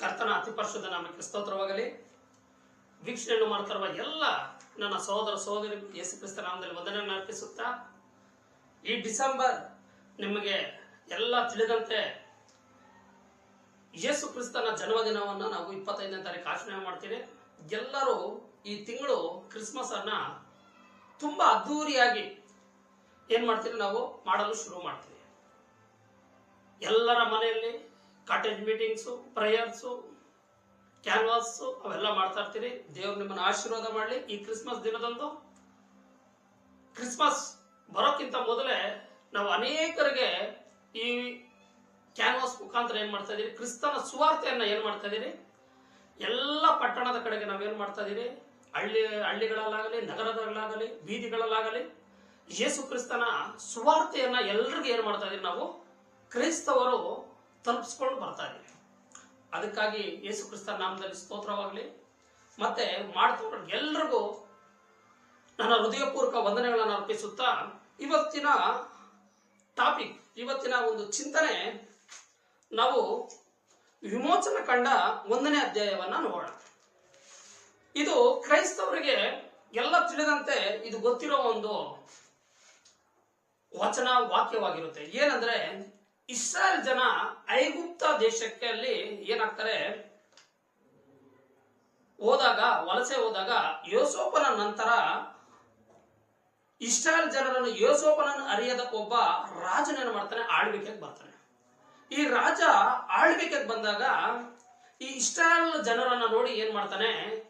ಕರ್ತನ ಅತಿ ಪರಿಶುದ್ಧ ನಾಮಕ್ಕೆ ಸ್ತೋತ್ರವಾಗಲಿ. ವೀಕ್ಷಣೆಯನ್ನು ಮಾಡ್ತಿರುವ ಎಲ್ಲ ನನ್ನ ಸಹೋದರ ಸಹೋದರಿ ಯೇಸು ಕ್ರಿಸ್ತ ನಾಮದಲ್ಲಿ ವಂದನೆಯನ್ನು ಅರ್ಪಿಸುತ್ತಾ, ಈ ಡಿಸೆಂಬರ್ ನಿಮಗೆ ಎಲ್ಲ ತಿಳಿದಂತೆ ಯೇಸು ಕ್ರಿಸ್ತನ ಜನ್ಮದಿನವನ್ನು ನಾವು ಇಪ್ಪತ್ತೈದನೇ ತಾರೀಕು ಆಚರಣೆ ಮಾಡ್ತೀವಿ. ಎಲ್ಲರೂ ಈ ತಿಂಗಳು ಕ್ರಿಸ್ಮಸ್ ಅನ್ನ ತುಂಬಾ ಅದ್ಧೂರಿಯಾಗಿ ಏನ್ ಮಾಡ್ತೀವಿ ನಾವು? ಮಾಡಲು ಶುರು ಮಾಡ್ತೀವಿ. ಎಲ್ಲರ ಮನೆಯಲ್ಲಿ ಕಾಟೇಜ್ ಮೀಟಿಂಗ್ಸು ಪ್ರೇಯರ್ಸ್ ಕ್ಯಾನ್ವಾಸು ಅವೆಲ್ಲ ಮಾಡ್ತಾ ಇರ್ತೀರಿ ದೇವ್ರು ನಿಮ್ಮನ್ನು ಆಶೀರ್ವಾದ ಮಾಡಲಿ. ಈ ಕ್ರಿಸ್ಮಸ್ ದಿನದಂದು ಕ್ರಿಸ್ಮಸ್ ಬರೋಕ್ಕಿಂತ ಮೊದಲೇ ನಾವು ಅನೇಕರಿಗೆ ಈ ಕ್ಯಾನ್ವಾಸ್ ಮುಖಾಂತರ ಏನ್ ಮಾಡ್ತಾ ಇದೀರಿ? ಕ್ರಿಸ್ತನ ಸುವಾರ್ತೆಯನ್ನ ಏನ್ ಮಾಡ್ತಾ ಇದೀರಿ? ಎಲ್ಲ ಪಟ್ಟಣದ ಕಡೆಗೆ ನಾವೇನ್ ಮಾಡ್ತಾ ಇದೀರಿ? ಹಳ್ಳಿ, ಹಳ್ಳಿಗಳಲ್ಲಾಗಲಿ, ನಗರದಲ್ಲಾಗಲಿ, ಬೀದಿಗಳಲ್ಲಾಗಲಿ ಯೇಸು ಕ್ರಿಸ್ತನ ಸುವಾರ್ತೆಯನ್ನ ಎಲ್ರಿಗೂ ಏನ್ ಮಾಡ್ತಾ ಇದೀರಿ ನಾವು? ಕ್ರೈಸ್ತವರು ತಲುಪಿಸ್ಕೊಂಡು ಬರ್ತಾ ಇದ್ದೀವಿ ಅದಕ್ಕಾಗಿ ಯೇಸು ಕ್ರಿಸ್ತ ನಾಮದಲ್ಲಿ ಸ್ತೋತ್ರವಾಗಲಿ. ಮತ್ತೆ ಮಾಡ್ತವ್ರ ಎಲ್ರಿಗೂ ನನ್ನ ಹೃದಯಪೂರ್ವಕ ವಂದನೆಗಳನ್ನು ಅರ್ಪಿಸುತ್ತಾ ಇವತ್ತಿನ ಟಾಪಿಕ್, ಇವತ್ತಿನ ಒಂದು ಚಿಂತನೆ ನಾವು ವಿಮೋಚನ ಕಂಡ ಒಂದನೇ ಅಧ್ಯಾಯವನ್ನ ನೋಡೋಣ. ಇದು ಕ್ರೈಸ್ತವರಿಗೆ ಎಲ್ಲ ತಿಳಿದಂತೆ ಇದು ಗೊತ್ತಿರೋ ಒಂದು ವಚನ ವಾಕ್ಯವಾಗಿರುತ್ತೆ. ಏನಂದ್ರೆ ಇಸ್ರಾಯೇಲ್ ಜನ ಐಗುಪ್ತ ದೇಶಕ್ಕೆ ಅಲ್ಲಿ ಏನಾಗ್ತಾರೆ? ಹೋದಾಗ, ವಲಸೆ ಹೋದಾಗ ಯೋಸೋಪನ ನಂತರ ಇಸ್ರಾಯೇಲ್ ಜನರನ್ನು ಯೋಸೋಪನನ್ನು ಅರಿಯದ ಒಬ್ಬ ರಾಜನೇನು ಮಾಡ್ತಾನೆ? ಆಳ್ವಿಕೆಗೆ ಬರ್ತಾನೆ. ಈ ರಾಜ ಆಳ್ವಿಕೆಗೆ ಬಂದಾಗ ಈ ಇಸ್ರಾಯೇಲ್ ಜನರನ್ನ ನೋಡಿ ಏನ್ ಮಾಡ್ತಾನೆ?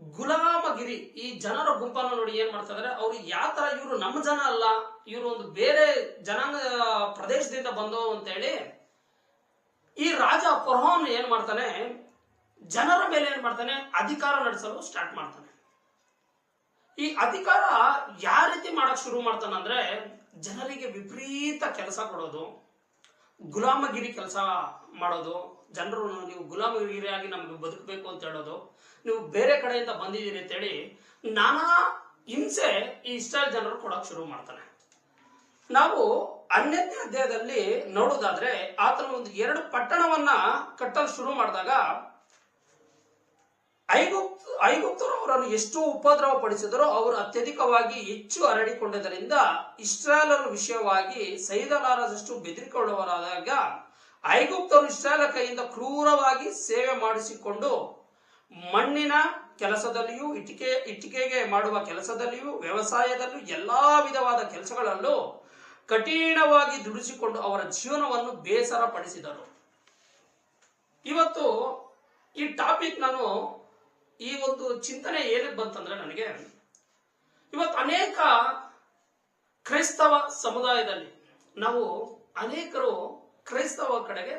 ಗುಲಾಮಗಿರಿ, ಈ ಜನರ ಗುಂಪನ್ನು ನೋಡಿ ಏನ್ ಮಾಡ್ತಾರೆ ಅವ್ರು ಯಾವ ತರ ಇವರು ನಮ್ಮ ಜನ ಅಲ್ಲ, ಇವರು ಒಂದು ಬೇರೆ ಜನಾಂಗ, ಪ್ರದೇಶದಿಂದ ಬಂದವರು ಅಂತ ಹೇಳಿ ಈ ರಾಜ ಫರೋನ್ ಏನ್ ಮಾಡ್ತಾನೆ? ಜನರ ಮೇಲೆ ಏನ್ ಮಾಡ್ತಾನೆ? ಅಧಿಕಾರ ನಡೆಸಲು ಸ್ಟಾರ್ಟ್ ಮಾಡ್ತಾನೆ. ಈ ಅಧಿಕಾರ ಯಾವ ರೀತಿ ಮಾಡಕ್ ಶುರು ಮಾಡ್ತಾನೆ ಅಂದ್ರೆ, ಜನರಿಗೆ ವಿಪರೀತ ಕೆಲಸ ಕೊಡೋದು, ಗುಲಾಮಗಿರಿ ಕೆಲಸ ಮಾಡೋದು ಜನರು ನೀವು ಗುಲಾಮಗಿರಿಯಾಗಿ ನಮ್ಗೆ ಬದುಕಬೇಕು ಅಂತ ಹೇಳೋದು, ನೀವು ಬೇರೆ ಕಡೆಯಿಂದ ಬಂದಿದ್ದೀರಿ ಅಂತೇಳಿ ನಾನಾ ಹಿಂಸೆ ಈ ಇಸ್ರಾಯೇಲ್ ಜನರು ಕೊಡಕ್ ಶುರು ಮಾಡ್ತಾನೆ. ನಾವು ಹನ್ನೆರಡನೇ ಅಧ್ಯಾಯದಲ್ಲಿ ನೋಡೋದಾದ್ರೆ ಆತನ ಒಂದು ಎರಡು ಪಟ್ಟಣವನ್ನ ಕಟ್ಟಲು ಶುರು ಮಾಡಿದಾಗ ಐಗುಪ್ತ ಐಗುಪ್ತರು ಅವರನ್ನು ಎಷ್ಟು ಉಪದ್ರವ ಪಡಿಸಿದರೋ ಅವರು ಅತ್ಯಧಿಕವಾಗಿ ಹೆಚ್ಚು ಹರಡಿಕೊಂಡಿದ್ದರಿಂದ ಇಸ್ರಾಯೇಲರ ವಿಷಯವಾಗಿ ಸೈದಲಾರದಷ್ಟು ಬೆದರಿಕೊಳ್ಳುವರಾದಾಗ ಐಗುಪ್ತರು ಇಸ್ರಾಯೇಲ ಕೈಯಿಂದ ಕ್ರೂರವಾಗಿ ಸೇವೆ ಮಾಡಿಸಿಕೊಂಡು ಮಣ್ಣಿನ ಕೆಲಸದಲ್ಲಿಯೂ ಇಟಿಕೆ ಇಟ್ಟಿಗೆಗೆ ಮಾಡುವ ಕೆಲಸದಲ್ಲಿಯೂ ವ್ಯವಸಾಯದಲ್ಲೂ ಎಲ್ಲಾ ವಿಧವಾದ ಕೆಲಸಗಳಲ್ಲೂ ಕಠಿಣವಾಗಿ ದುಡಿಸಿಕೊಂಡು ಅವರ ಜೀವನವನ್ನು ಬೇಸರ ಪಡಿಸಿದರು ಇವತ್ತು ಈ ಟಾಪಿಕ್ ನಾನು ಈ ಒಂದು ಚಿಂತನೆ ಏನಕ್ಕೆ ಬಂತಂದ್ರೆ ನನಗೆ, ಇವತ್ತು ಅನೇಕ ಕ್ರೈಸ್ತವ ಸಮುದಾಯದಲ್ಲಿ ನಾವು ಅನೇಕರು ಕ್ರೈಸ್ತವ ಕಡೆಗೆ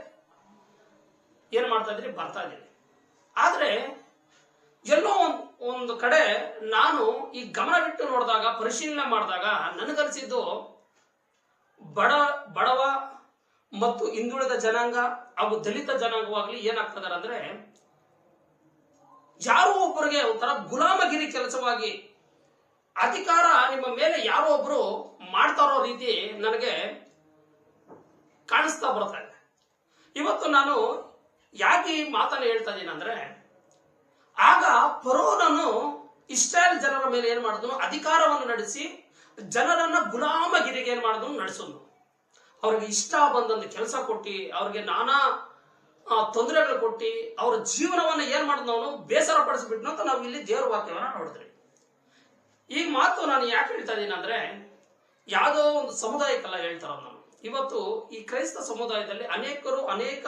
ಏನ್ ಮಾಡ್ತಾ ಇದ್ರಿ ಬರ್ತಾ ಇದ್ದೀರಿ ಆದ್ರೆ ಎಲ್ಲೋ ಒಂದ್, ಒಂದು ಕಡೆ ನಾನು ಈ ಗಮನ ಬಿಟ್ಟು ನೋಡಿದಾಗ, ಪರಿಶೀಲನೆ ಮಾಡಿದಾಗ ನನಗನ್ಸಿದ್ದು ಬಡ, ಬಡವ ಮತ್ತು ಹಿಂದುಳಿದ ಜನಾಂಗ ಹಾಗೂ ದಲಿತ ಜನಾಂಗವಾಗ್ಲಿ ಏನಾಗ್ತದಾರೆ ಅಂದ್ರೆ ಯಾರೋ ಒಬ್ಬರಿಗೆ ಒಂಥರ ಗುಲಾಮಗಿರಿ ಕೆಲಸವಾಗಿ ಅಧಿಕಾರ ನಿಮ್ಮ ಮೇಲೆ ಯಾರೋ ಒಬ್ರು ಮಾಡ್ತಾರೋ ರೀತಿ ನನಗೆ ಕಾಣಿಸ್ತಾ ಬರ್ತಾ ಇದೆ. ಇವತ್ತು ನಾನು ಯಾಕೆ ಈ ಮಾತನ್ನು ಹೇಳ್ತಾ ಇದ್ದೀನಿ ಅಂದ್ರೆ, ಆಗ ಪರೋನನು ಇಸ್ರಾಯೇಲ್ ಜನರ ಮೇಲೆ ಏನ್ ಮಾಡಿದ್ನು? ಅಧಿಕಾರವನ್ನು ನಡೆಸಿ ಜನರನ್ನ ಗುಲಾಮಗಿರಿಗೆ ಏನ್ ಮಾಡಿದ್ನು? ನಡೆಸಿದ್ನು. ಅವ್ರಿಗೆ ಇಷ್ಟ ಬಂದೊಂದು ಕೆಲಸ ಕೊಟ್ಟು, ಅವ್ರಿಗೆ ನಾನಾ ತೊಂದರೆಗಳು ಕೊಟ್ಟು, ಅವರ ಜೀವನವನ್ನ ಏನ್ ಮಾಡಿದ್ನು ಅವನು? ಬೇಸರ ಪಡಿಸ್ಬಿಟ್ನು ಅಂತ ನಾವು ಇಲ್ಲಿ ದೇವರ ವಾಕ್ಯವನ್ನ ನೋಡಿದ್ರಿ ಈ ಮಾತು ನಾನು ಯಾಕೆ ಹೇಳ್ತಾ ಇದ್ದೀನಿ ಅಂದ್ರೆ ಯಾವುದೋ ಒಂದು ಸಮುದಾಯಕ್ಕೆಲ್ಲ ಹೇಳ್ತಾರ ನಾವು ಇವತ್ತು ಈ ಕ್ರೈಸ್ತ ಸಮುದಾಯದಲ್ಲಿ ಅನೇಕರು ಅನೇಕ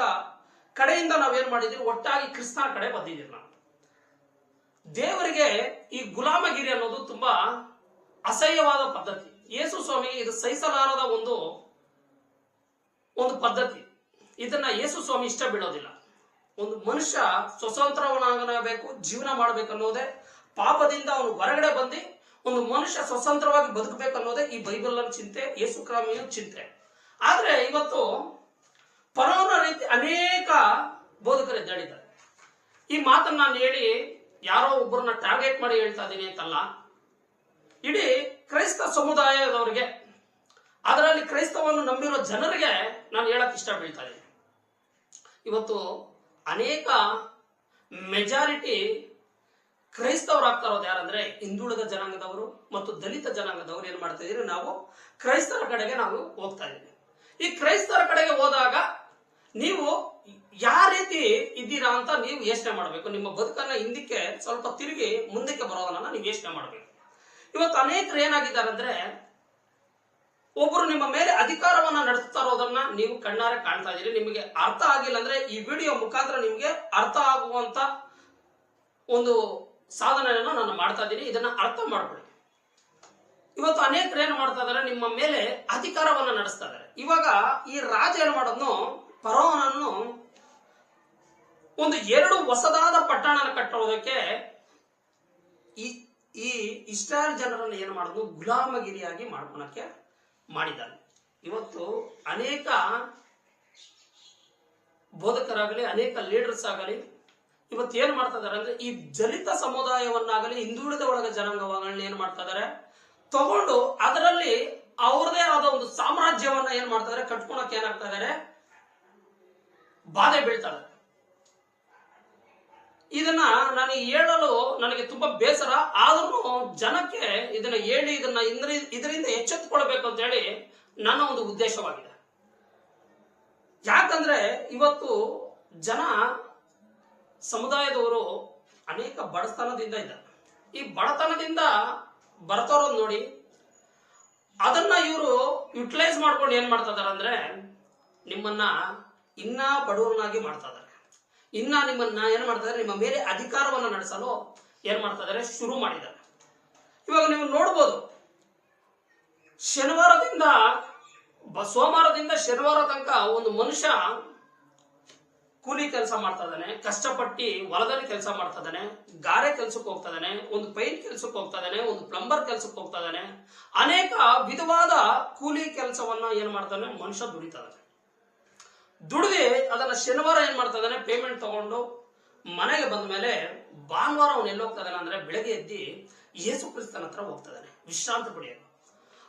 ಕಡೆಯಿಂದ ನಾವೇನ್ ಮಾಡಿದೀವಿ? ಒಟ್ಟಾಗಿ ಕ್ರಿಸ್ತನ ಕಡೆ ಬಂದಿದ್ದೀವಿ ನಾವು. ದೇವರಿಗೆ ಈ ಗುಲಾಮಗಿರಿ ಅನ್ನೋದು ತುಂಬಾ ಅಸಹ್ಯವಾದ ಪದ್ಧತಿ. ಯೇಸು ಸ್ವಾಮಿಗೆ ಇದು ಸಹಿಸಲಾರದ ಒಂದು ಒಂದು ಪದ್ಧತಿ. ಇದನ್ನ ಯೇಸು ಸ್ವಾಮಿ ಇಷ್ಟ ಬಿಡೋದಿಲ್ಲ ಒಂದು ಮನುಷ್ಯ ಸ್ವತಂತ್ರವನಾಗಬೇಕು, ಜೀವನ ಮಾಡಬೇಕನ್ನೋದೇ ಪಾಪದಿಂದ ಅವನು ಹೊರಗಡೆ ಬಂದು ಒಂದು ಮನುಷ್ಯ ಸ್ವತಂತ್ರವಾಗಿ ಬದುಕಬೇಕನ್ನೋದೇ ಈ ಬೈಬಲ್ ಚಿಂತೆ ಯೇಸುಕ್ರಾಮಿಯ ಚಿಂತೆ. ಆದ್ರೆ ಇವತ್ತು ಪರೋನ ರೀತಿ ಅನೇಕ ಬೋಧಕರು ಈ ಮಾತನ್ನ ನಾನು ಹೇಳಿ ಯಾರೋ ಒಬ್ಬರನ್ನ ಟಾರ್ಗೆಟ್ ಮಾಡಿ ಹೇಳ್ತಾ ಇದ್ದೀನಿ ಅಂತಲ್ಲ. ಇಡೀ ಕ್ರೈಸ್ತ ಸಮುದಾಯದವರಿಗೆ, ಅದರಲ್ಲಿ ಕ್ರೈಸ್ತವನ್ನು ನಂಬಿರೋ ಜನರಿಗೆ ನಾನು ಹೇಳಕ್ ಇಷ್ಟ ಬೀಳ್ತಾ ಇದ್ದೀನಿ. ಇವತ್ತು ಅನೇಕ ಮೆಜಾರಿಟಿ ಕ್ರೈಸ್ತವರಾಗ್ತಾ ಇರೋದು ಯಾರಂದ್ರೆ ಹಿಂದುಳಿದ ಜನಾಂಗದವರು ಮತ್ತು ದಲಿತ ಜನಾಂಗದವರು ಏನ್ ಮಾಡ್ತಾ ಇದೀರಿ ನಾವು ಕ್ರೈಸ್ತರ ಕಡೆಗೆ ನಾವು ಹೋಗ್ತಾ ಇದೀವಿ ಈ ಕ್ರೈಸ್ತರ ಕಡೆಗೆ ಹೋದಾಗ ನೀವು ಯಾವ ರೀತಿ ಇದ್ದೀರಾ ಅಂತ ನೀವು ಯೋಚನೆ ಮಾಡಬೇಕು. ನಿಮ್ಮ ಬದುಕನ್ನ ಹಿಂದಕ್ಕೆ ಸ್ವಲ್ಪ ತಿರುಗಿ ಮುಂದಕ್ಕೆ ಬರೋದನ್ನ ನೀವು ಯೋಚನೆ ಮಾಡಬೇಕು. ಇವತ್ತು ಅನೇಕರು ಏನಾಗಿದ್ದಾರೆ ಅಂದ್ರೆ ಒಬ್ಬರು ನಿಮ್ಮ ಮೇಲೆ ಅಧಿಕಾರವನ್ನ ನಡೆಸ್ತಾ ಇರೋದನ್ನ ನೀವು ಕಣ್ಣಾರೆ ಕಾಣ್ತಾ ಇದ್ದೀರಿ. ನಿಮಗೆ ಅರ್ಥ ಆಗಿಲ್ಲ ಅಂದ್ರೆ ಈ ವಿಡಿಯೋ ಮುಖಾಂತರ ನಿಮಗೆ ಅರ್ಥ ಆಗುವಂತ ಒಂದು ಸಾಧನೆಯನ್ನ ನಾನು ಮಾಡ್ತಾ ಇದ್ದೀನಿ, ಇದನ್ನ ಅರ್ಥ ಮಾಡ್ಕೊಳ್ಳಿ. ಇವತ್ತು ಅನೇಕರು ಏನು ಮಾಡ್ತಾ ಇದಾರೆ ನಿಮ್ಮ ಮೇಲೆ ಅಧಿಕಾರವನ್ನ ನಡೆಸ್ತಾ ಇದ್ದಾರೆ. ಇವಾಗ ಈ ರಾಜ ಏನು ಮಾಡೋದ್ನು, ಫರೋಹನನ್ನು ಒಂದು ಎರಡು ಹೊಸದಾದ ಪಟ್ಟಣನ ಕಟ್ಟೋದಕ್ಕೆ ಈ ಈ ಜನರನ್ನು ಏನು ಮಾಡೋದು ಗುಲಾಮಗಿರಿಯಾಗಿ ಮಾಡ್ಕೊಳಕ್ಕೆ ಮಾಡಿದ್ದಾರೆ. ಇವತ್ತು ಅನೇಕ ಬೋಧಕರಾಗಲಿ, ಅನೇಕ ಲೀಡರ್ಸ್ ಆಗಲಿ ಇವತ್ತು ಏನ್ ಮಾಡ್ತಾ ಇದಾರೆ ಅಂದ್ರೆ ಈ ದಲಿತ ಸಮುದಾಯವನ್ನಾಗಲಿ ಹಿಂದುಳಿದ ಒಳಗ ಜನಾಂಗವಾಗಲಿ ಏನ್ ಮಾಡ್ತಾ ಇದಾರೆ ತಗೊಂಡು ಅದರಲ್ಲಿ ಅವ್ರದೇ ಆದ ಒಂದು ಸಾಮ್ರಾಜ್ಯವನ್ನ ಏನ್ ಮಾಡ್ತಾ ಕಟ್ಕೊಳಕ್ ಏನಾಗ್ತಾ ಇದಾರೆ? ಬಾಧೆ ಬೀಳ್ತಾಳೆ ಇದನ್ನ ನಾನು ಹೇಳಲು ನನಗೆ ತುಂಬಾ ಬೇಸರ. ಆದ್ರೂ ಜನಕ್ಕೆ ಇದನ್ನ ಹೇಳಿ, ಇದನ್ನ ಇಂದ್ರ- ಇದರಿಂದ ಎಚ್ಚೆತ್ತುಕೊಳ್ಬೇಕು ಅಂತ ಹೇಳಿ ನನ್ನ ಒಂದು ಉದ್ದೇಶವಾಗಿದೆ. ಯಾಕಂದ್ರೆ ಇವತ್ತು ಜನ ಸಮುದಾಯದವರು ಅನೇಕ ಬಡತನದಿಂದ ಇದ್ದಾರೆ. ಈ ಬಡತನದಿಂದ ಬರ್ತಾರೋದ್ ನೋಡಿ, ಅದನ್ನ ಇವರು ಯುಟಿಲೈಸ್ ಮಾಡ್ಕೊಂಡು ಏನ್ ಮಾಡ್ತಾ ಅಂದ್ರೆ, ನಿಮ್ಮನ್ನ ಇನ್ನ ಬಡವರನ್ನಾಗಿ ಮಾಡ್ತಾ ಇದಾರೆ ಇನ್ನ ನಿಮ್ಮನ್ನ ಏನ್ ಮಾಡ್ತಾ ನಿಮ್ಮ ಮೇಲೆ ಅಧಿಕಾರವನ್ನ ನಡೆಸಲು ಏನ್ ಮಾಡ್ತಾ ಇದಾರೆ ಶುರು ಮಾಡಿದ್ದಾರೆ. ಇವಾಗ ನೀವು ನೋಡ್ಬೋದು, ಶನಿವಾರದಿಂದ ಸೋಮವಾರದಿಂದ ಶನಿವಾರ ತನಕ ಒಂದು ಮನುಷ್ಯ ಕೂಲಿ ಕೆಲಸ ಮಾಡ್ತಾ ಇದ್ದಾನೆ, ಕಷ್ಟಪಟ್ಟು ಹೊಲದಲ್ಲಿ ಕೆಲಸ ಮಾಡ್ತಾ ಇದ್ದಾನೆ, ಗಾರೆ ಕೆಲ್ಸಕ್ಕೆ ಹೋಗ್ತಾ ಇದ್ದಾನೆ, ಒಂದು ಪೈಂಟ್ ಕೆಲ್ಸಕ್ಕೆ ಹೋಗ್ತಾ ಇದ್ದಾನೆ, ಒಂದು ಪ್ಲಂಬರ್ ಕೆಲ್ಸಕ್ಕೆ ಹೋಗ್ತಾ ಇದ್ದಾನೆ. ಅನೇಕ ವಿಧವಾದ ಕೂಲಿ ಕೆಲಸವನ್ನ ಏನ್ ಮಾಡ್ತಾನೆ ಮನುಷ್ಯ ದುಡಿತಾ ದುಡಿದಿ ಅದನ್ನ ಶನಿವಾರ ಏನ್ ಮಾಡ್ತಾ ಇದ್ದಾನೆ ಪೇಮೆಂಟ್ ತಗೊಂಡು ಮನೆಗೆ ಬಂದ ಮೇಲೆ ಭಾನುವಾರ ಅವನು ಎಲ್ಲಿ ಹೋಗ್ತಾ ಇದ್ದಾನೆ ಅಂದ್ರೆ ಬೆಳಗ್ಗೆ ಎದ್ದಿ ಯೇಸು ಕ್ರಿಸ್ತನ ಹತ್ರ ಹೋಗ್ತಾ ಇದ್ದಾನೆ, ವಿಶ್ರಾಂತಿ ಪಡೆಯಲು.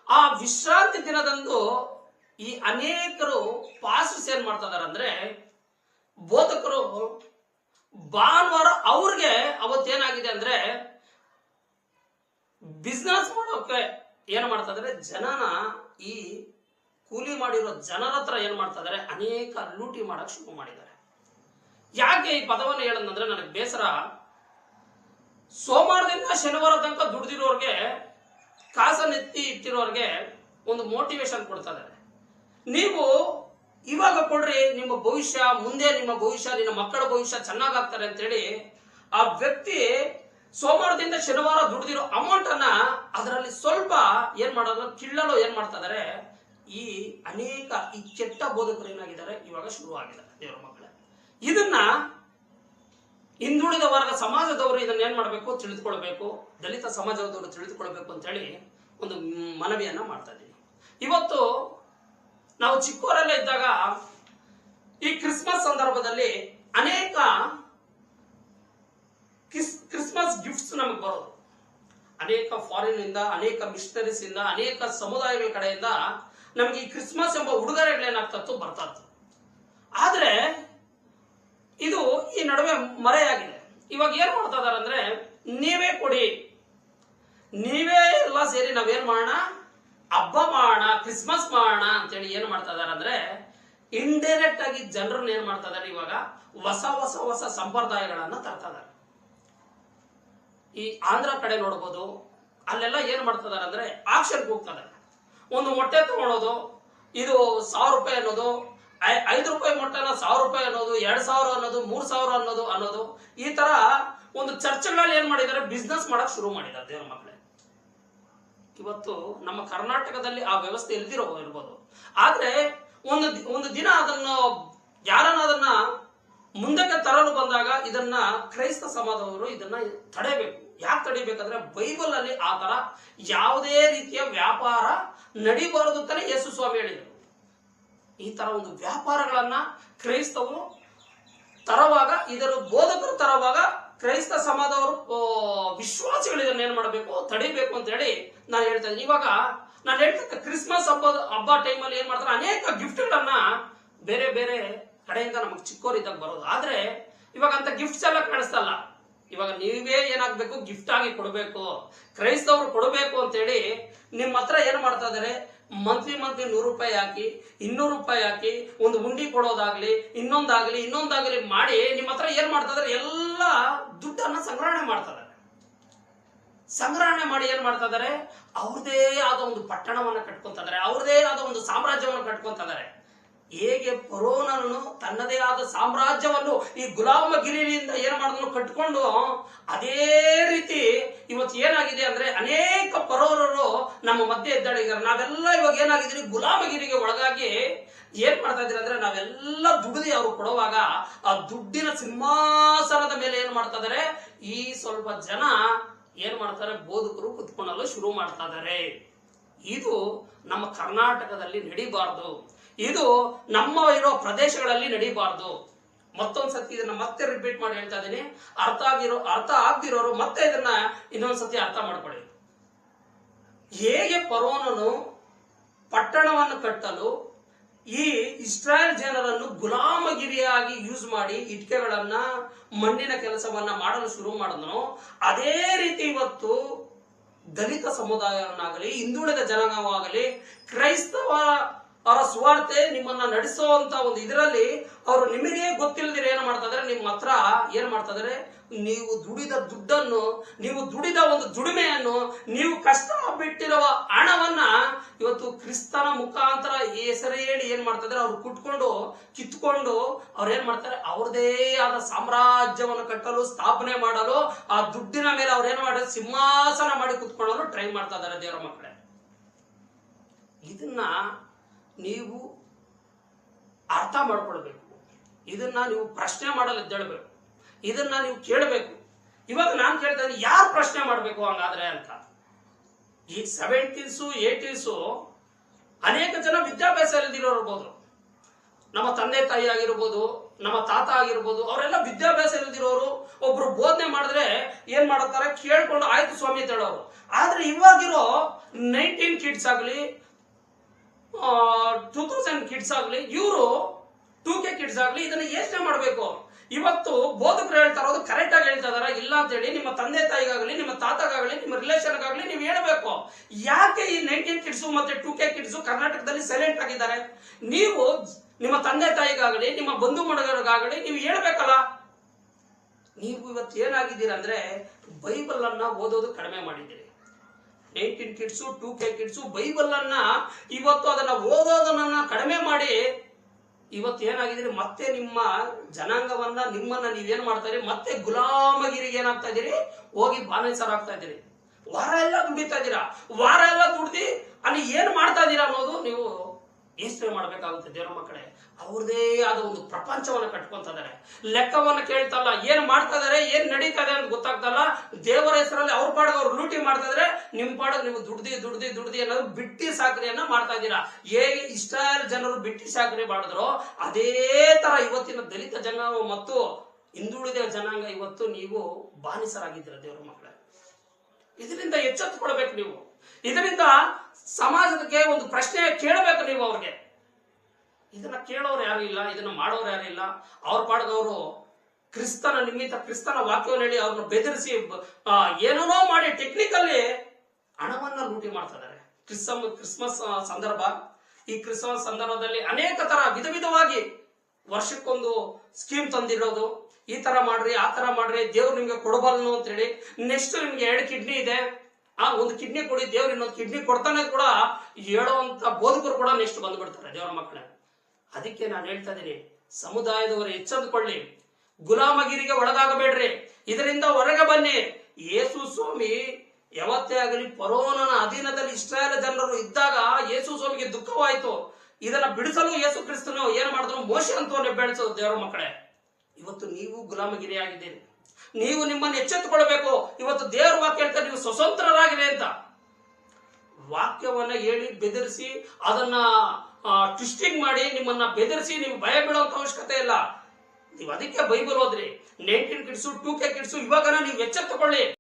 ಆ ವಿಶ್ರಾಂತಿ ದಿನದಂದು ಈ ಅನೇಕರು ಪಾಸ್ ಏನ್ ಮಾಡ್ತಾ ಇದಾರೆ ಅಂದ್ರೆ ಬೋಧಕರು ಭಾನುವಾರ ಅವ್ರಿಗೆ ಅವತ್ತೇನಾಗಿದೆ ಅಂದ್ರೆ ಬಿಸ್ನೆಸ್ ಮಾಡೋಕೆ ಏನ್ ಮಾಡ್ತಾ ಇದ್ರೆ? ಜನನ ಈ ಕೂಲಿ ಮಾಡಿರೋ ಜನರ ಹತ್ರ ಏನ್ ಮಾಡ್ತಾ ಅನೇಕ ಲೂಟಿ ಮಾಡಕ್ ಶುರು ಮಾಡಿದ್ದಾರೆ. ಯಾಕೆ ಈ ಪದವನ್ನು ಹೇಳಂದ್ರೆ ನನಗೆ ಬೇಸರ. ಸೋಮವಾರದಿಂದ ಶನಿವಾರ ತನಕ ದುಡ್ದಿರೋರ್ಗೆ, ಕಾಸನ್ನೆತ್ತಿ ಇಟ್ಟಿರೋರ್ಗೆ ಒಂದು ಮೋಟಿವೇಶನ್ ಕೊಡ್ತಾ ಇದ್ದಾರೆ ನೀವು ಇವಾಗ ಕೊಡ್ರಿ, ನಿಮ್ಮ ಭವಿಷ್ಯ, ಮುಂದೆ ನಿಮ್ಮ ಭವಿಷ್ಯ, ನಿನ್ನ ಮಕ್ಕಳ ಭವಿಷ್ಯ ಚೆನ್ನಾಗಾಗ್ತಾರೆ ಅಂತೇಳಿ ಆ ವ್ಯಕ್ತಿ ಸೋಮವಾರದಿಂದ ಶನಿವಾರ ದುಡ್ದಿರೋ ಅಮೌಂಟ್ ಅನ್ನ ಅದರಲ್ಲಿ ಸ್ವಲ್ಪ ಏನ್ ಮಾಡೋದು, ಕಿಳ್ಳಲು ಏನ್ ಮಾಡ್ತಾ ಇದಾರೆ, ಈ ಅನೇಕ, ಈ ಕೆಟ್ಟ ಬೋಧಕರು ಏನಾಗಿದ್ದಾರೆ, ಇವಾಗ ಶುರುವಾಗಿದ್ದಾರೆ, ದೇವರ ಮಕ್ಕಳ. ಇದನ್ನ ಹಿಂದುಳಿದ ವರ್ಗ ಸಮಾಜದವರು ಇದನ್ನ ಏನ್ ಮಾಡಬೇಕು, ತಿಳಿದುಕೊಳ್ಬೇಕು, ದಲಿತ ಸಮಾಜದವರು ತಿಳಿದುಕೊಳ್ಬೇಕು ಅಂತ ಹೇಳಿ ಒಂದು ಮನವಿಯನ್ನ ಮಾಡ್ತಾ ಇದ್ದೀನಿ. ಇವತ್ತು ನಾವು ಚಿಕ್ಕೋರಲ್ಲೇ ಇದ್ದಾಗ ಈ ಕ್ರಿಸ್ಮಸ್ ಸಂದರ್ಭದಲ್ಲಿ ಅನೇಕ ಕ್ರಿಸ್- ಕ್ರಿಸ್ಮಸ್ ಗಿಫ್ಟ್ಸ್ ನಮಗೆ ಬರೋದು. ಅನೇಕ ಫಾರಿನ್ ಇಂದ, ಅನೇಕ ಮಿಷನರೀಸ್ ಇಂದ, ಅನೇಕ ಸಮುದಾಯಗಳ ಕಡೆಯಿಂದ ನಮಗೆ ಈ ಕ್ರಿಸ್ಮಸ್ ಎಂಬ ಉಡುಗೊರೆಗಳೇನಾಗ್ತತ್ತು ಬರ್ತಾ ಆದ್ರೆ ಇದು ಈ ನಡುವೆ ಮರೆಯಾಗಿದೆ. ಇವಾಗ ಏನ್ ಮಾಡ್ತಾ ಇದಾರೆ ಅಂದ್ರೆ ನೀವೇ ಕೊಡಿ. ನೀವೇ ಎಲ್ಲ ಸೇರಿ ನಾವೇನ್ ಮಾಡೋಣ? ಹಬ್ಬ ಮಾಡೋಣ ಕ್ರಿಸ್ಮಸ್ ಮಾಡೋಣ ಅಂತೇಳಿ ಏನ್ ಮಾಡ್ತಾ ಇದಾರೆ ಅಂದ್ರೆ ಇಂಡೈರೆಕ್ಟ್ ಆಗಿ ಜನರನ್ನ ಏನ್ ಮಾಡ್ತಾ ಇದಾರೆ ಇವಾಗ ಹೊಸ ಹೊಸ ಹೊಸ ಸಂಪ್ರದಾಯಗಳನ್ನ ತರ್ತಾ ಇದಾರೆ. ಈ ಆಂಧ್ರ ಕಡೆ ನೋಡ್ಬೋದು, ಅಲ್ಲೆಲ್ಲ ಏನ್ ಮಾಡ್ತಾ ಇದಾರೆ ಅಂದ್ರೆ ಆಕ್ಷನ್ ಹೋಗ್ತಾ ಇದಾರೆ. ಒಂದು ಮೊಟ್ಟೆ ತಗೊಳೋದು, ಇದು ಸಾವಿರ ರೂಪಾಯಿ ಅನ್ನೋದು ಐದು ರೂಪಾಯಿ ಮೊಟ್ಟೆನ ಸಾವಿರ ರೂಪಾಯಿ ಅನ್ನೋದು, ಎರಡ್ ಸಾವಿರ ಅನ್ನೋದು, ಮೂರ್ ಸಾವಿರ ಅನ್ನೋದು ಅನ್ನೋದು, ಈ ತರ ಒಂದು ಚರ್ಚೆಗಳಲ್ಲಿ ಏನ್ ಮಾಡಿದ್ದಾರೆ ಬಿಸ್ನೆಸ್ ಮಾಡಕ್ ಶುರು ಮಾಡಿದ್ದಾರೆ ದೇವ್ರ ಮಕ್ಕಳೇ ಇವತ್ತು ನಮ್ಮ ಕರ್ನಾಟಕದಲ್ಲಿ ಆ ವ್ಯವಸ್ಥೆ ಇಲ್ದಿರೋ ಇರ್ಬೋದು. ಆದ್ರೆ ಒಂದು ಒಂದು ದಿನ ಅದನ್ನು ಯಾರನ್ನ ಅದನ್ನ ಮುಂದಕ್ಕೆ ತರಲು ಬಂದಾಗ ಇದನ್ನ ಕ್ರೈಸ್ತ ಸಮಾಜದವರು ಇದನ್ನ ತಡೆಯಬೇಕು. ಯಾಕೆ ತಡಿಬೇಕಂದ್ರೆ ಬೈಬಲ್ ಅಲ್ಲಿ ಆ ತರ ಯಾವುದೇ ರೀತಿಯ ವ್ಯಾಪಾರ ನಡಿಬಾರದು ಅಂತಾನೆ ಯೇಸು ಸ್ವಾಮಿ ಹೇಳಿದರು. ಈ ತರ ಒಂದು ವ್ಯಾಪಾರಗಳನ್ನ ಕ್ರೈಸ್ತವರು ತರವಾಗ ಇದರ ಬೋಧಕರು ತರವಾಗ ಕ್ರೈಸ್ತ ಸಮಾಜದವರು ಆ, ವಿಶ್ವಾಸಿಗಳು ಇದನ್ನ ಏನ್ ಮಾಡಬೇಕು? ತಡಿಬೇಕು ಅಂತ ಹೇಳಿ ನಾನು ಹೇಳ್ತಾ ಇದ್ದೀನಿ. ಇವಾಗ ನಾನು ಹೇಳ್ತಕ್ಕ ಕ್ರಿಸ್ಮಸ್ ಹಬ್ಬದ ಹಬ್ಬ ಟೈಮಲ್ಲಿ ಏನ್ ಮಾಡ್ತಾರೆ? ಅನೇಕ ಗಿಫ್ಟ್ಗಳನ್ನ ಬೇರೆ ಬೇರೆ ಕಡೆಯಿಂದ ನಮಗೆ ಚಿಕ್ಕೋರಿದ್ದಾಗ ಬರೋದು. ಆದ್ರೆ ಇವಾಗ ಅಂತ ಗಿಫ್ಟ್ಸ್ ಎಲ್ಲ ಕಾಣಿಸ್ತಲ್ಲ. ಇವಾಗ ನೀವೇ ಏನಾಗ್ಬೇಕು? ಗಿಫ್ಟ್ ಆಗಿ ಕೊಡಬೇಕು. ಕ್ರೈಸ್ತವ್ರು ಕೊಡಬೇಕು ಅಂತೇಳಿ ನಿಮ್ಮ ಹತ್ರ ಏನ್ ಮಾಡ್ತಾ ಇದಾರೆ? ಮಂತ್ಲಿ ಮಂತ್ಲಿ ನೂರು ರೂಪಾಯಿ ಹಾಕಿ, ಇನ್ನೂರು ರೂಪಾಯಿ ಹಾಕಿ, ಒಂದು ಉಂಡಿ ಕೊಡೋದಾಗ್ಲಿ, ಇನ್ನೊಂದಾಗ್ಲಿ ಇನ್ನೊಂದಾಗ್ಲಿ ಮಾಡಿ ನಿಮ್ಮ ಹತ್ರ ಏನ್ ಮಾಡ್ತಾ ಇದಾರೆ ಎಲ್ಲ ದುಡ್ಡನ್ನ ಸಂಗ್ರಹಣೆ ಮಾಡ್ತಾ ಇದಾರೆ ಸಂಗ್ರಹಣೆ ಮಾಡಿ ಏನ್ ಮಾಡ್ತಾ ಇದಾರೆ ಅವ್ರದೇ ಆದ ಒಂದು ಪಟ್ಟಣವನ್ನ ಕಟ್ಕೊಂತ ಇದಾರೆ ಅವ್ರದೇ ಆದ ಒಂದು ಸಾಮ್ರಾಜ್ಯವನ್ನು ಕಟ್ಕೊಂತ ಇದಾರೆ ಹೇಗೆ ಪರೋನನು ತನ್ನದೇ ಆದ ಸಾಮ್ರಾಜ್ಯವನ್ನು ಈ ಗುಲಾಮಗಿರಿಯಿಂದ ಏನ್ ಮಾಡಿದ್ರು ಕಟ್ಕೊಂಡು ಅದೇ ರೀತಿ ಇವತ್ತು ಏನಾಗಿದೆ ಅಂದ್ರೆ ಅನೇಕ ಪರೋರರು ನಮ್ಮ ಮಧ್ಯೆ ಇದ್ದಾಳಿದ್ದಾರೆ ನಾವೆಲ್ಲ ಇವಾಗ ಏನಾಗಿದ್ದೀರಿ? ಗುಲಾಮಗಿರಿಗೆ ಒಳಗಾಗಿ ಏನ್ ಮಾಡ್ತಾ ಇದ್ದೀರಿ ಅಂದ್ರೆ ನಾವೆಲ್ಲ ದುಡಿದು ಅವ್ರು ಕೊಡುವಾಗ ಆ ದುಡ್ಡಿನ ಸಿಂಹಾಸನದ ಮೇಲೆ ಏನ್ ಮಾಡ್ತಾ ಇದಾರೆ ಈ ಸ್ವಲ್ಪ ಜನ ಏನ್ ಮಾಡ್ತಾರೆ? ಬೋಧಕರು ಕುತ್ಕೊಳ್ಳಲು ಶುರು ಮಾಡ್ತಾ ಇದ್ದಾರೆ. ಇದು ನಮ್ಮ ಕರ್ನಾಟಕದಲ್ಲಿ ನಡಿಬಾರ್ದು. ಇದು ನಮ್ಮ ಇರೋ ಪ್ರದೇಶಗಳಲ್ಲಿ ನಡೀಬಾರ್ದು. ಮತ್ತೊಂದ್ಸತಿ ಇದನ್ನ ಮತ್ತೆ ರಿಪೀಟ್ ಮಾಡಿ ಹೇಳ್ತಾ ಇದ್ದೀನಿ. ಅರ್ಥ ಆಗಿರೋ ಅರ್ಥ ಆಗ್ದಿರೋರು ಮತ್ತೆ ಇದನ್ನ ಇನ್ನೊಂದ್ಸತಿ ಅರ್ಥ ಮಾಡ್ಕೊಳ್ಳಿ. ಹೇಗೆ ಪರೋನನು ಪಟ್ಟಣವನ್ನು ಕಟ್ಟಲು ಈ ಇಸ್ರಾಯೇಲ್ ಜನರನ್ನು ಗುಲಾಮಗಿರಿಯಾಗಿ ಯೂಸ್ ಮಾಡಿ ಇಟ್ಕೆಗಳನ್ನ, ಮಣ್ಣಿನ ಕೆಲಸವನ್ನ ಮಾಡಲು ಶುರು ಮಾಡಿದನು, ಅದೇ ರೀತಿ ಇವತ್ತು ದಲಿತ ಸಮುದಾಯವನ್ನಾಗಲಿ, ಹಿಂದುಳಿದ ಜನಾಂಗವಾಗಲಿ, ಕ್ರೈಸ್ತವ ಅವರ ಸುವಾರ್ತೆ ನಿಮ್ಮನ್ನ ನಡೆಸುವಂತ ಒಂದು ಇದರಲ್ಲಿ ಅವರು ನಿಮಗೆ ಗೊತ್ತಿಲ್ಲದಿರ ಏನ್ ಮಾಡ್ತಾ ನಿಮ್ಮ ಹತ್ರ ಏನ್ ಮಾಡ್ತಾ ನೀವು ದುಡಿದ ದುಡ್ಡನ್ನು, ನೀವು ದುಡಿದ ಒಂದು ದುಡಿಮೆಯನ್ನು, ನೀವು ಕಷ್ಟ ಬಿಟ್ಟಿರುವ ಹಣವನ್ನ ಇವತ್ತು ಕ್ರಿಸ್ತನ ಮುಖಾಂತರ ಹೆಸರು ಹೇಳಿ ಏನ್ ಮಾಡ್ತಾ ಅವ್ರು ಕುಟ್ಕೊಂಡು, ಕಿತ್ಕೊಂಡು ಅವ್ರು ಏನ್ ಮಾಡ್ತಾರೆ? ಅವ್ರದೇ ಆದ ಸಾಮ್ರಾಜ್ಯವನ್ನು ಕಟ್ಟಲು, ಸ್ಥಾಪನೆ ಮಾಡಲು, ಆ ದುಡ್ಡಿನ ಮೇಲೆ ಅವ್ರು ಏನ್ ಮಾಡಿದ್ರೆ ಸಿಂಹಾಸನ ಮಾಡಿ ಕುತ್ಕೊಳ್ಳಲು ಟ್ರೈ ಮಾಡ್ತಾ ಇದಾರೆ ದೇವರ ಮಕ್ಕಳೇ. ಇದನ್ನ ನೀವು ಅರ್ಥ ಮಾಡ್ಕೊಳ್ಬೇಕು. ಇದನ್ನ ನೀವು ಪ್ರಶ್ನೆ ಮಾಡಲು ಎದ್ದೇಳಬೇಕು. ಇದನ್ನ ನೀವು ಕೇಳಬೇಕು. ಇವಾಗ ನಾನು ಕೇಳ್ತಾ ಇದ್ದೀನಿ, ಯಾರು ಪ್ರಶ್ನೆ ಮಾಡಬೇಕು ಹಂಗಾದ್ರೆ ಅಂತ. ಈ ಸೆವೆಂಟೀನ್ಸು ಏಟೀಸು ಅನೇಕ ಜನ ವಿದ್ಯಾಭ್ಯಾಸ ಇಲ್ಲದಿರೋರು ಇರ್ಬೋದು. ನಮ್ಮ ತಂದೆ ತಾಯಿ ಆಗಿರ್ಬೋದು, ನಮ್ಮ ತಾತ ಆಗಿರ್ಬೋದು, ಅವರೆಲ್ಲ ವಿದ್ಯಾಭ್ಯಾಸ ಇಲ್ಲದಿರೋರು ಒಬ್ರು ಬೋಧನೆ ಮಾಡಿದ್ರೆ ಏನ್ ಮಾಡುತ್ತಾರೆ? ಕೇಳ್ಕೊಂಡು, ಆಯ್ತು ಸ್ವಾಮಿ, ಅಂತ ಹೇಳೋರು. ಆದ್ರೆ ಇವಾಗಿರೋ ನೈನ್ಟೀನ್ ಕಿಡ್ಸ್ ಆಗಲಿ ಟೂ ತೌಸಂಡ್ ಕಿಡ್ಸ್ ಆಗಲಿ, ಇವರು ಟೂ ಕೆ ಕಿಡ್ಸ್ ಆಗಲಿ ಇದನ್ನ ಯೋಚನೆ ಮಾಡಬೇಕು. ಇವತ್ತು ಬೋಧಕರು ಹೇಳ್ತಾ ಇರೋದು ಕರೆಕ್ಟ್ ಆಗಿ ಹೇಳ್ತಾ ಇದಾರ. ಇಲ್ಲ ಅಂತ ಹೇಳಿ ನಿಮ್ಮ ತಂದೆ ತಾಯಿಗಾಗಲಿ, ನಿಮ್ಮ ತಾತಗಾಗಲಿ, ನಿಮ್ಮ ರಿಲೇಷನ್ಗಾಗಲಿ ನೀವು ಹೇಳ್ಬೇಕು. ಯಾಕೆ ಈ ನೈನ್ಟೀನ್ ಕಿಡ್ಸ್ ಮತ್ತೆ ಟೂ ಕೆ ಕಿಡ್ಸ್ ಕರ್ನಾಟಕದಲ್ಲಿ ಸೈಲೆಂಟ್ ಆಗಿದ್ದಾರೆ? ನೀವು ನಿಮ್ಮ ತಂದೆ ತಾಯಿಗಾಗಲಿ, ನಿಮ್ಮ ಬಂಧು ಮಡಗರಿಗಾಗಲಿ ನೀವು ಹೇಳ್ಬೇಕಲ್ಲ. ನೀವು ಇವತ್ತು ಏನಾಗಿದ್ದೀರಾ ಅಂದ್ರೆ ಬೈಬಲ್ ಅನ್ನ ಓದೋದು ಕಡಿಮೆ ಮಾಡಿದ್ದೀರಿ. Nineteen kids, two K kids Bible ಅನ್ನ ಇವತ್ತು ಅದನ್ನ ಓದೋದನ್ನ ಕಡಿಮೆ ಮಾಡಿ ಇವತ್ತು ಏನಾಗಿದ್ರೆ ಮತ್ತೆ ನಿಮ್ಮ ಜನಾಂಗವನ್ನ, ನಿಮ್ಮನ್ನ ನೀವೇನ್ ಮಾಡ್ತಾ ಇದೀರಿ ಮತ್ತೆ ಗುಲಾಮಗಿರಿಗೆ ಏನಾಗ್ತಾ ಇದೀರಿ ಹೋಗಿ ಬಾನೇಸರಾಗ್ತಾ ಇದ್ದೀರಿ ವಾರ ಎಲ್ಲ ದುಡಿತಾ ಇದ್ದೀರಾ ವಾರ ಎಲ್ಲ ದುಡ್ದಿ ಅಲ್ಲಿ ಏನ್ ಮಾಡ್ತಾ ಇದ್ದೀರಾ ಅನ್ನೋದು ನೀವು ಯೋಚನೆ ಮಾಡಬೇಕಾಗುತ್ತೆ ದೇವರ ಮಕ್ಕಳೇ. ಅವ್ರದೇ ಆದ ಒಂದು ಪ್ರಪಂಚವನ್ನ ಕಟ್ಕೊಂತ ಇದಾರೆ. ಲೆಕ್ಕವನ್ನ ಕೇಳ್ತಲ್ಲ, ಏನ್ ಮಾಡ್ತಾ ಇದಾರೆ, ಏನ್ ನಡೀತಾ ಇದೆ ಅಂತ ಗೊತ್ತಾಗ್ತಲ್ಲ. ದೇವರ ಹೆಸರಲ್ಲಿ ಅವ್ರ ಪಾಡಿಗೆ ಅವ್ರು ಲೂಟಿ ಮಾಡ್ತಾ ಇದ್ರೆ. ನಿಮ್ ಪಾಡಿಗೆ ನೀವು ದುಡ್ದಿ ದುಡ್ದಿ ದುಡ್ದಿ ಅನ್ನೋದು ಬಿಟ್ಟಿ ಸಾಕರಿಯನ್ನ ಮಾಡ್ತಾ ಇದ್ದೀರಾ. ಹೇಗೆ ಇಷ್ಟಾರು ಜನರು ಬಿಟ್ಟಿ ಸಾಕರಿ ಮಾಡಿದ್ರು, ಅದೇ ತರ ಇವತ್ತಿನ ದಲಿತ ಜನಾಂಗ ಮತ್ತು ಹಿಂದುಳಿದ ಜನಾಂಗ ಇವತ್ತು ನೀವು ಬಾನಿಸರಾಗಿದ್ದೀರ ದೇವರ ಮಕ್ಕಳೇ. ಇದರಿಂದ ಎಚ್ಚೆತ್ತುಕೊಳ್ಬೇಕು ನೀವು. ಇದರಿಂದ ಸಮಾಜಕ್ಕೆ ಒಂದು ಪ್ರಶ್ನೆ ಕೇಳಬೇಕು ನೀವು ಅವ್ರಿಗೆ. ಇದನ್ನ ಕೇಳೋರು ಯಾರು ಇಲ್ಲ, ಇದನ್ನ ಮಾಡೋರು ಯಾರು ಇಲ್ಲ, ಅವ್ರ ಪಾಡದವರು ಕ್ರಿಸ್ತನ ನಿಮಿತ್ತ ಕ್ರಿಸ್ತನ ವಾಕ್ಯವನ್ನು ಹೇಳಿ ಅವ್ರನ್ನ ಬೆದರಿಸಿ ಏನೇನೋ ಮಾಡಿ ಟೆಕ್ನಿಕಲ್ಲಿ ಹಣವನ್ನ ಲೂಟಿ ಮಾಡ್ತಾ ಇದ್ದಾರೆ. ಕ್ರಿಸ್ಮ, ಕ್ರಿಸ್ಮಸ್ ಸಂದರ್ಭ. ಈ ಕ್ರಿಸ್ಮಸ್ ಸಂದರ್ಭದಲ್ಲಿ ಅನೇಕ ತರ ವಿಧ ವಿಧವಾಗಿ ವರ್ಷಕ್ಕೊಂದು ಸ್ಕೀಮ್ ತಂದಿರೋದು. ಈ ತರ ಮಾಡ್ರಿ, ಆ ತರ ಮಾಡ್ರಿ, ದೇವ್ರು ನಿಮ್ಗೆ ಕೊಡಬಲ್ಲನು ಅಂತ ಹೇಳಿ ನೆಕ್ಸ್ಟ್ ನಿಮ್ಗೆ ಎರಡು ಕಿಡ್ನಿ ಇದೆ. ಆ ಒಂದು ಕಿಡ್ನಿ ಕೊಡಿ, ದೇವ್ರ ಇನ್ನೊಂದು ಕಿಡ್ನಿ ಕೊಡ್ತಾನೆ ಕೂಡ ಹೇಳುವಂತ ಬೋಧಕರು ಕೂಡ ನೆಕ್ಸ್ಟ್ ಬಂದ್ಬಿಡ್ತಾರೆ ದೇವರ ಮಕ್ಕಳೇ. ಅದಕ್ಕೆ ನಾನು ಹೇಳ್ತಾ ಇದ್ದೀನಿ, ಸಮುದಾಯದವರು ಎಚ್ಚೆಂದುಕೊಳ್ಳಿ ಗುಲಾಮಗಿರಿಗೆ ಒಳಗಾಗಬೇಡ್ರಿ. ಇದರಿಂದ ಹೊರಗೆ ಬನ್ನಿ. ಯೇಸು ಸ್ವಾಮಿ, ಯಾವತ್ತೇ ಆಗಲಿ ಪರೋನನ ಅಧೀನದಲ್ಲಿ ಇಸ್ರಾಯೇಲ್ ಜನರು ಇದ್ದಾಗ ಯೇಸು ಸ್ವಾಮಿಗೆ ದುಃಖವಾಯಿತು. ಇದನ್ನ ಬಿಡಿಸಲು ಯೇಸು ಕ್ರಿಸ್ತನು ಏನ್ ಮಾಡಿದ್ರು? ಮೋಶ ಅಂತ ಬೆಳೆಸೋದು ದೇವರ ಮಕ್ಕಳೇ. ಇವತ್ತು ನೀವು ಗುಲಾಮಗಿರಿ ಆಗಿದ್ದೀರಿ ನೀವು ನಿಮ್ಮನ್ನು ಎಚ್ಚೆತ್ತುಕೊಳ್ಬೇಕು ಇವತ್ತು ದೇವರ ವಾಕ್ಯ ಹೇಳ್ತಾರೆ ನೀವು ಸ್ವತಂತ್ರರಾಗಿದೆ ಅಂತ. ವಾಕ್ಯವನ್ನ ಹೇಳಿ ಬೆದರಿಸಿ, ಅದನ್ನ ಟ್ವಿಸ್ಟಿಂಗ್ ಮಾಡಿ, ನಿಮ್ಮನ್ನ ಬೆದರಿಸಿ, ನೀವು ಭಯ ಬೀಳುವಂತ ಅವಶ್ಯಕತೆ ಇಲ್ಲ. ನೀವು ಅದಕ್ಕೆ ಬೈಬಲ್ ಹೋದ್ರಿ nineteen kids two K kids ಇವಾಗ ನೀವು ಎಚ್ಚೆತ್ತುಕೊಳ್ಳಿ.